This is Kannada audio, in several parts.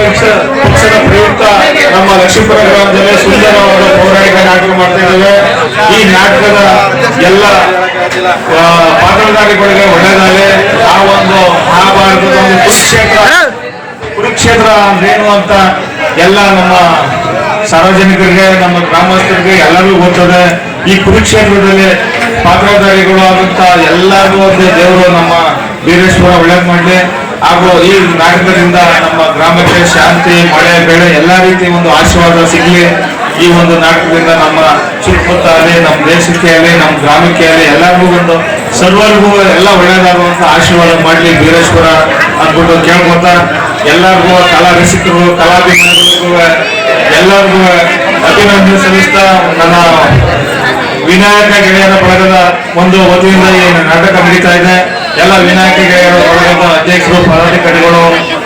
ಪಕ್ಷ, ಪಕ್ಷದ ಪ್ರಯುಕ್ತ ನಮ್ಮ ಲಕ್ಷ್ಮೀಪುರ ಗ್ರಾಮದಲ್ಲಿ ಸುಂದರವಾದ ಪೌರಾಣಿಕ ನಾಟಕ ಮಾಡ್ತಾ ಇದ್ದೇವೆ. ಈ ನಾಟಕದ ಎಲ್ಲ ಪಾತ್ರಧಾರಿಗಳಿಗೆ ಒಳ್ಳೆಯದಾಗಲಿ ಆ ಒಂದು ಮಹಾಭಾರತದ ಒಂದು ಕುರುಕ್ಷೇತ್ರ ಕುರುಕ್ಷೇತ್ರ ಅಂದ್ರೇನು ಅಂತ ಎಲ್ಲ ನಮ್ಮ ಸಾರ್ವಜನಿಕರಿಗೆ, ನಮ್ಮ ಗ್ರಾಮಸ್ಥರಿಗೆ ಎಲ್ಲರಿಗೂ ಗೊತ್ತದೆ. ಈ ಕುರುಕ್ಷೇತ್ರದಲ್ಲಿ ಪಾತ್ರಧಾರಿಗಳು ಆದಂತ ಎಲ್ಲರಿಗೂ ಒಂದು ದೇವರು ನಮ್ಮ ವೀರೇಶ್ವರ ಒಳ್ಳೇದ್ ಮಾಡಲಿ. ಹಾಗೂ ಈ ನಾಟಕದಿಂದ ನಮ್ಮ ಗ್ರಾಮಕ್ಕೆ ಶಾಂತಿ, ಮಳೆ, ಬೆಳೆ, ಎಲ್ಲ ರೀತಿ ಒಂದು ಆಶೀರ್ವಾದ ಸಿಗಲಿ. ಈ ಒಂದು ನಾಟಕದಿಂದ ನಮ್ಮ ಸುತ್ತಮುತ್ತ ಆಗಲಿ ನಮ್ಮ ದೇಶಕ್ಕೆ ಆಗಲಿ ನಮ್ಮ ಗ್ರಾಮಕ್ಕೆ ಆಗಲಿ ಎಲ್ಲರಿಗೂ ಒಂದು ಸರ್ವರಿಗೂ ಎಲ್ಲ ಒಳ್ಳೆಯದಾಗುವಂಥ ಆಶೀರ್ವಾದ ಮಾಡಲಿ. ವೀರೇಶ್ವರ ಅಂದ್ಬಿಟ್ಟು ಕೇಳ್ಕೊತ, ಎಲ್ಲರಿಗೂ ಕಲಾ ರಸಿಕರು ಕಲಾಭಿಮಾನಿಗಳಿಗೂ, ಎಲ್ಲರಿಗೂ ಅಭಿನಂದನೆ ಸಲ್ಲಿಸ್ತಾ ನನ್ನ ವಿನಾಯಕ ಗೆಳೆಯರ ಬಳಗದ ಒಂದು ವತಿಯಿಂದ ಈ ನಾಟಕ ನಡೀತಾ ಇದೆ. ಎಲ್ಲ ವಿನಾಯಕ ಗೆಳೆಯರ ಬಳಗದ ಅಧ್ಯಕ್ಷರು ಪದಾಧಿಕಾರಿಗಳು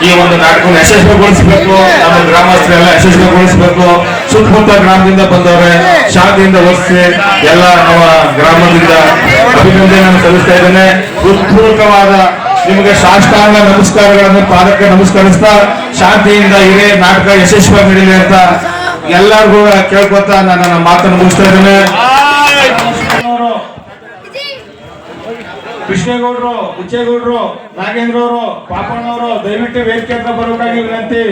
ಈ ಒಂದು ನಾಟಕವನ್ನು ಯಶಸ್ವಿಗೊಳಿಸಬೇಕು, ನಮ್ಮ ಗ್ರಾಮಸ್ಥರೆಲ್ಲ ಯಶಸ್ವಿಗೊಳಿಸಬೇಕು. ಸುತ್ತಮುತ್ತ ಗ್ರಾಮದಿಂದ ಬಂದವರೆ ಶಾಂತಿಯಿಂದ ಓದಿಸಿ ಎಲ್ಲ ನಮ್ಮ ಗ್ರಾಮದಿಂದ ಅಭಿನಂದನೆಯನ್ನು ಸಲ್ಲಿಸ್ತಾ ಇದ್ದೇನೆ. ಹೃತ್ಪೂರ್ವಕವಾದ ನಿಮಗೆ ಸಾಷ್ಟಾಂಗ ನಮಸ್ಕಾರಗಳನ್ನು ಪಾದಕ್ಕೆ ನಮಸ್ಕರಿಸ್ತಾ ಶಾಂತಿಯಿಂದ ಇರೇ ನಾಟಕ ಯಶಸ್ವಿಯಾಗಿ ನಡೀಲಿ ಅಂತ ಎಲ್ಲರಿಗೂ ಕೇಳ್ಕೊತಾ ನಾನು ನನ್ನ ಮಾತನ್ನು ಮುಗಿಸ್ತಾ ಇದ್ದೇನೆ ಅವರು ಕೃಷ್ಣೇಗೌಡರು ಹುಚ್ಚೇಗೌಡರು ನಾಗೇಂದ್ರ ಅವರು ಪಾಪಣ್ಣವರು ದಯವಿಟ್ಟು ವೇದಿಕೆ ಹತ್ರ ಬರಬೇಕಾಗಿ ವಿನಂತಿ.